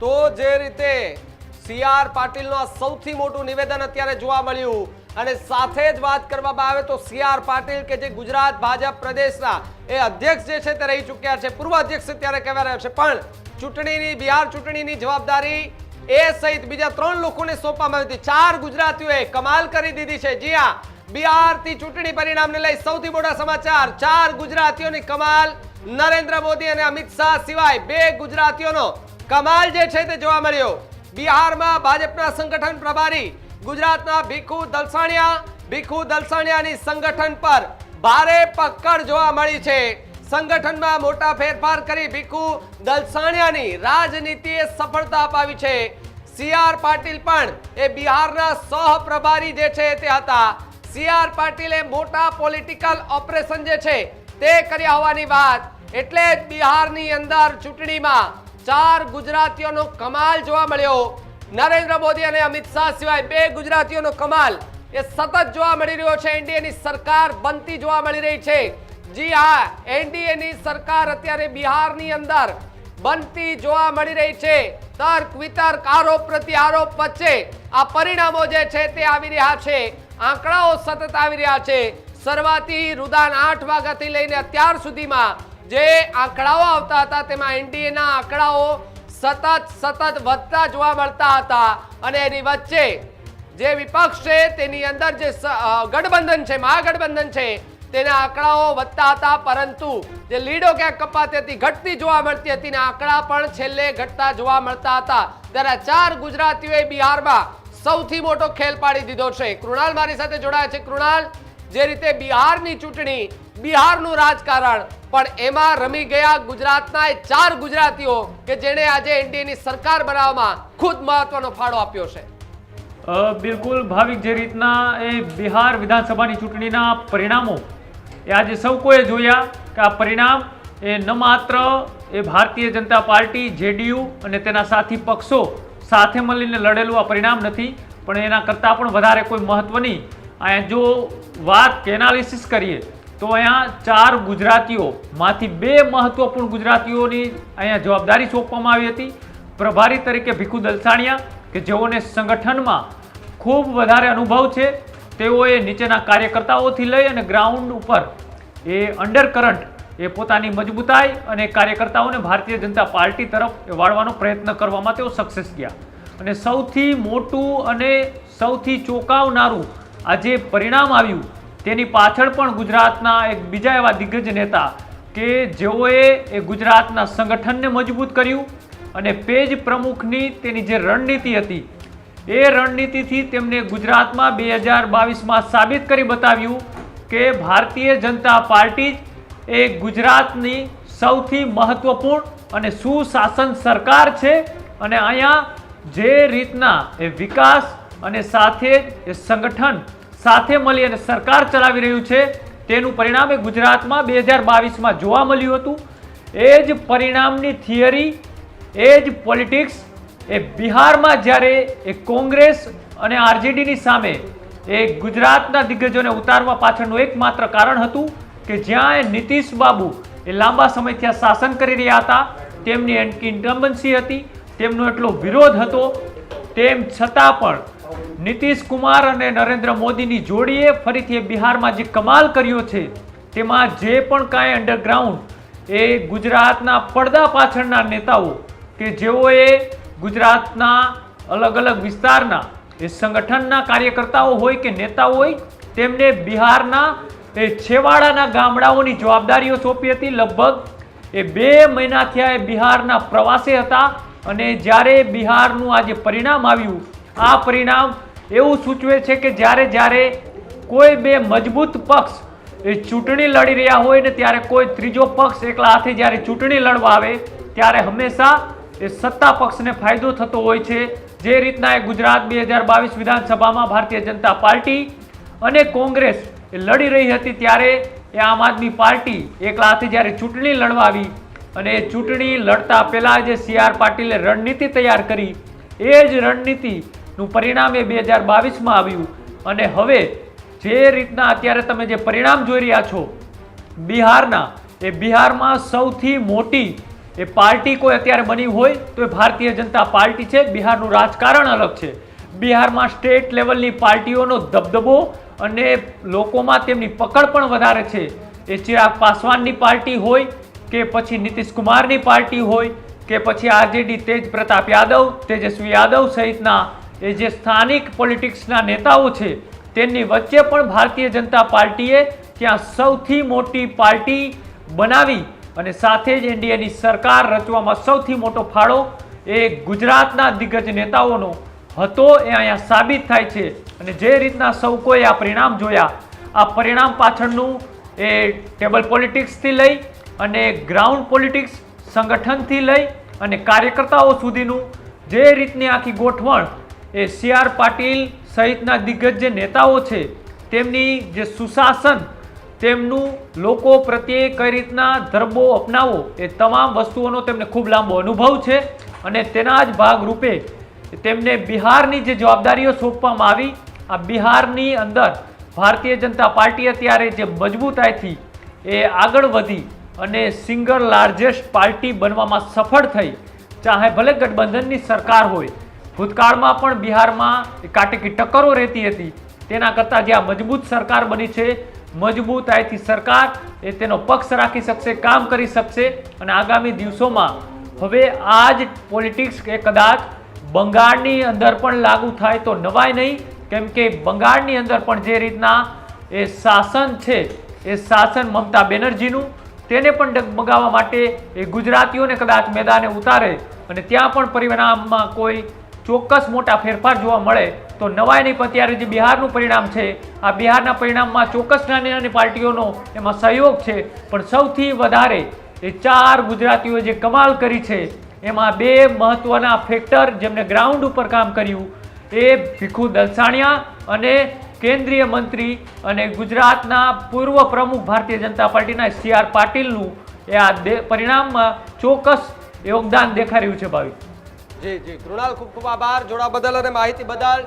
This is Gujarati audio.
તો જે રીતે સી આર પાટીલનું આ સૌથી મોટું નિવેદન અત્યારે જોવા મળ્યું અને સાથે જ વાત કરવામાં આવે તો સી આર પાટીલ કે જે ગુજરાત ભાજપ પ્રદેશના એ અધ્યક્ષ જે છે તે રહી ચૂક્યા છે. પૂર્વ અધ્યક્ષ અત્યારે કહેવા રહ્યા છે. પણ ચૂંટણીની, બિહાર ચૂંટણીની જવાબદારી એ સહિત બીજા ત્રણ લોકોને સોંપવામાં આવી હતી. ચાર ગુજરાતીઓએ કમાલ કરી દીધી છે. જી હા, બિહારથી ચૂંટણી પરિણામને લઈ સૌથી મોટા સમાચાર. ચાર ગુજરાતીઓની કમાલ નરેન્દ્ર મોદી અને અમિત શાહ સિવાય બે ગુજરાતીઓનો કમાલ જે છે તે જોવા મળ્યો. બિહારમાં ભાજપના સંગઠન પ્રભારી, ગુજરાતના ભીખુ દલસાણિયા, ભીખુ દલસાણિયાની સંગઠન પર ભારે પકડ જોવા મળી છે. સંગઠનમાં મોટા ફેરફાર કરી ભીખુ દલસાણિયાની રાજનીતિએ સફળતા અપાવી છે. સી આર પાટીલ પણ એ બિહારના સહ પ્રભારી જે છે તે હતા. સી આર પાટીલે મોટા પોલિટિકલ ઓપરેશન જે છે તે કર્યા હોવાની વાત. એટલે જ બિહારની અંદર ચૂંટણીમાં ચાર ગુજરાતીઓનો કમાલ જોવા મળ્યો. નરેન્દ્ર મોદી અને અમિત શાહ સિવાય બે ગુજરાતીઓનો કમાલ એ સતત જોવા મળી રહ્યો છે. એનડીએની સરકાર બનતી જોવા મળી રહી છે. જી હા, એનડીએની સરકાર અત્યારે બિહારની અંદર બનતી જોવા મળી રહી છે. તર્ક, વિતર્ક, આરોપ પ્રત્યારોપ વચ્ચે આ પરિણામો જે છે તે આવી રહ્યા છે. આંકડાઓ સતત આવી રહ્યા છે. શરૂઆતી રુદાન આઠ વાગ્યાથી લઈને અત્યાર સુધીમાં જે આંકડાઓ આવતા હતા, તેમાં એનડીએના આંકડાઓ સતત સતત વધતા જોવા મળતા હતા. અને એની વચ્ચે જે વિપક્ષ છે, તેની અંદર જે ગઠબંધન છે, મહાગઠબંધન છે, તેના આંકડાઓ વધતા હતા, પરંતુ જે લીડો ક્યાંક કપાતી હતી, ઘટતી જોવા મળતી હતી ને આંકડા પણ છેલ્લે ઘટતા જોવા મળતા હતા. ત્યારે ચાર ગુજરાતીઓએ બિહારમાં સૌથી મોટો ખેલ પાડી દીધો છે. કૃણાલ મારી સાથે જોડાયા છે. કૃણાલ જે રીતે બિહારની ચૂંટણી, બિહારનું રાજકારણ, પણ એમાં રમી ગયા ગુજરાતના એ ચાર ગુજરાતીઓ કે જેણે આજે એનડીએની સરકાર બનાવવામાં ખુદ મહત્વનો ફાળો આપ્યો છે. બિલકુલ ભાવિક જે રીતના એ બિહાર વિધાનસભાની ચૂંટણીના પરિણામો એ આજે સૌ કોઈએ જોયા કે આ પરિણામ એ ન માત્ર એ ભારતીય જનતા પાર્ટી, જેડીયુ અને તેના સાથી પક્ષો સાથે મળીને લડેલું આ પરિણામ નથી, પણ એના કરતાં પણ વધારે કોઈ મહત્વની અહીંયા જો વાત એનાલિસિસ કરીએ, તો અહીંયા ચાર ગુજરાતીઓમાંથી બે મહત્વપૂર્ણ ગુજરાતીઓની અહીંયા જવાબદારી સોંપવામાં આવી હતી. પ્રભારી તરીકે ભીખુ દલસાણિયા, કે જેઓને સંગઠનમાં ખૂબ વધારે અનુભવ છે, તેઓએ નીચેના કાર્યકર્તાઓથી લઈ અને ગ્રાઉન્ડ ઉપર એ અંડરકરન્ટ, એ પોતાની મજબૂતાઈ અને કાર્યકર્તાઓને ભારતીય જનતા પાર્ટી તરફ વાળવાનો પ્રયત્ન કરવામાં તેઓ સક્સેસ ગયા. અને સૌથી મોટું અને સૌથી ચોંકાવનારું આ જે પરિણામ આવ્યું, તેની પાછળ પણ ગુજરાતના એક બીજા એવા દિગ્ગજ નેતા કે જેઓએ એ ગુજરાતના સંગઠનને મજબૂત કર્યું અને પેજ પ્રમુખની તેની જે રણનીતિ હતી, એ રણનીતિથી તેમને ગુજરાતમાં બે હજાર બાવીસમાં સાબિત કરી બતાવ્યું કે ભારતીય જનતા પાર્ટી એ ગુજરાતની સૌથી મહત્વપૂર્ણ અને સુશાસન સરકાર છે અને અહીંયા જે રીતના એ વિકાસ અને સાથે એ સંગઠન સાથે મળી અને સરકાર ચલાવી રહ્યું છે, તેનું પરિણામ એ ગુજરાતમાં બે હજાર બાવીસમાં જોવા મળ્યું હતું. એ જ પરિણામની થિયરી, એ જ પોલિટિક્સ એ બિહારમાં જ્યારે એ કોંગ્રેસ અને આરજેડીની સામે એ ગુજરાતના દિગ્ગજોને ઉતારવા પાછળનું એકમાત્ર કારણ હતું કે જ્યાં એ નીતિશ બાબુ એ લાંબા સમયથી શાસન કરી રહ્યા હતા, તેમની ઇન્કમ્બન્સી હતી, તેમનો એટલો વિરોધ હતો, તેમ છતાં પણ નીતિશ કુમાર અને નરેન્દ્ર મોદીની જોડીએ ફરીથી એ બિહારમાં જે કમાલ કર્યો છે, તેમાં જે પણ કાંઈ અંડરગ્રાઉન્ડ એ ગુજરાતના પડદા પાછળના નેતાઓ કે જેઓએ ગુજરાતના અલગ અલગ વિસ્તારના એ સંગઠનના કાર્યકર્તાઓ હોય કે નેતાઓ હોય, તેમને બિહારના એ છેવાડાના ગામડાઓની જવાબદારીઓ સોંપી હતી. લગભગ એ બે મહિનાથી આ એ બિહારના પ્રવાસે હતા અને જ્યારે બિહારનું આજે પરિણામ આવ્યું, આ પરિણામ એવું સૂચવે છે કે જ્યારે જ્યારે કોઈ બે મજબૂત પક્ષ એ ચૂંટણી લડી રહ્યા હોય ને ત્યારે કોઈ ત્રીજો પક્ષ એકલા હાથે જ્યારે ચૂંટણી લડવા આવે, ત્યારે હંમેશા એ સત્તા પક્ષને ફાયદો થતો હોય છે. જે રીતના એ ગુજરાત બે હજાર બાવીસ વિધાનસભામાં ભારતીય જનતા પાર્ટી અને કોંગ્રેસ એ લડી રહી હતી, ત્યારે એ આમ આદમી પાર્ટી એકલા હાથે જ્યારે ચૂંટણી લડવા આવી અને એ ચૂંટણી લડતા પહેલાં જે સી આર પાટીલે રણનીતિ તૈયાર કરી, એ જ રણનીતિનું પરિણામ એ બે હજાર બાવીસમાં આવ્યું. અને હવે જે રીતના અત્યારે તમે જે પરિણામ જોઈ રહ્યા છો, બિહારના, એ બિહારમાં સૌથી મોટી એ પાર્ટી કોઈ અત્યારે બની હોય તો એ ભારતીય જનતા પાર્ટી છે. બિહારનું રાજકારણ અલગ છે. બિહારમાં સ્ટેટ લેવલની પાર્ટીઓનો દબદબો અને લોકોમાં તેમની પકડ પણ વધારે છે. એ ચિરાગ પાસવાનની પાર્ટી હોય કે પછી નીતિશ કુમારની પાર્ટી હોય કે પછી આરજેડી તેજ પ્રતાપ યાદવ, તેજસ્વી યાદવ સહિતના એ જે સ્થાનિક પોલિટિક્સના નેતાઓ છે, તેમની વચ્ચે પણ ભારતીય જનતા પાર્ટીએ ત્યાં સૌથી મોટી પાર્ટી બનાવી અને સાથે જ એનડીએની સરકાર રચવામાં સૌથી મોટો ફાળો એ ગુજરાતના દિગ્ગજ નેતાઓનો હતો, એ અહીંયા સાબિત થાય છે. અને જે રીતના સૌ કોઈ આ પરિણામ જોયા, આ પરિણામ પાછળનું એ ટેબલ પોલિટિક્સથી લઈ અને ગ્રાઉન્ડ પોલિટિક્સ સંગઠનથી લઈ અને કાર્યકર્તાઓ સુધીનું જે રીતની આખી ગોઠવણ એ સી આર પાટીલ સહિતના દિગ્ગજ જે નેતાઓ છે, તેમની જે સુશાસન, તેમનું લોકો પ્રત્યે કઈ રીતના ધર્મો અપનાવો, એ તમામ વસ્તુઓનો તેમને ખૂબ લાંબો અનુભવ છે અને તેના જ ભાગરૂપે તેમને બિહારની જે જવાબદારીઓ સોંપવામાં આવી, આ બિહારની અંદર ભારતીય જનતા પાર્ટી અત્યારે જે મજબૂતાઈથી એ આગળ વધી અને સિંગલ લાર્જેસ્ટ પાર્ટી બનવામાં સફળ થઈ, ચાહે ભલે ગઠબંધનની સરકાર હોય ભૂતકાળમાં પણ બિહારમાં કાટેકી ટક્કરો રહેતી હતી. તેના કરતાં જે આ મજબૂત સરકાર બની છે, મજબૂતાઈથી સરકાર એ તેનો પક્ષ રાખી શકશે, કામ કરી શકશે અને આગામી દિવસોમાં હવે આ જ પોલિટિક્સ એ કદાચ બંગાળની અંદર પણ લાગુ થાય તો નવાય નહીં. કેમ કે બંગાળની અંદર પણ જે રીતના એ શાસન છે, એ શાસન મમતા બેનર્જીનું, તેને પણ ડગમગાવવા માટે એ ગુજરાતીઓને કદાચ મેદાને ઉતારે અને ત્યાં પણ પરિણામમાં કોઈ ચોક્કસ મોટા ફેરફાર જોવા મળે તો નવાય નહીં પણ ત્યારે જે બિહારનું પરિણામ છે, આ બિહારના પરિણામમાં ચોક્કસ નાની નાની પાર્ટીઓનો એમાં સહયોગ છે. પણ સૌથી વધારે એ ચાર ગુજરાતીઓ જે કમાલ કરી છે, એમાં બે મહત્વના ફેક્ટર જેમને ગ્રાઉન્ડ ઉપર કામ કર્યું. એ ભીખુ દલસાણિયા અને કેન્દ્રીય મંત્રી અને ગુજરાતના પૂર્વ પ્રમુખ ભારતીય જનતા પાર્ટીના સી આર પાટીલનું એ આ પરિણામમાં ચોક્કસ યોગદાન દેખાઈ રહ્યું છે ભાવિક જી જી. કૃણાલ ખૂબ ખૂબ આભાર. જોડા બદલ અને માહિતી બદલ.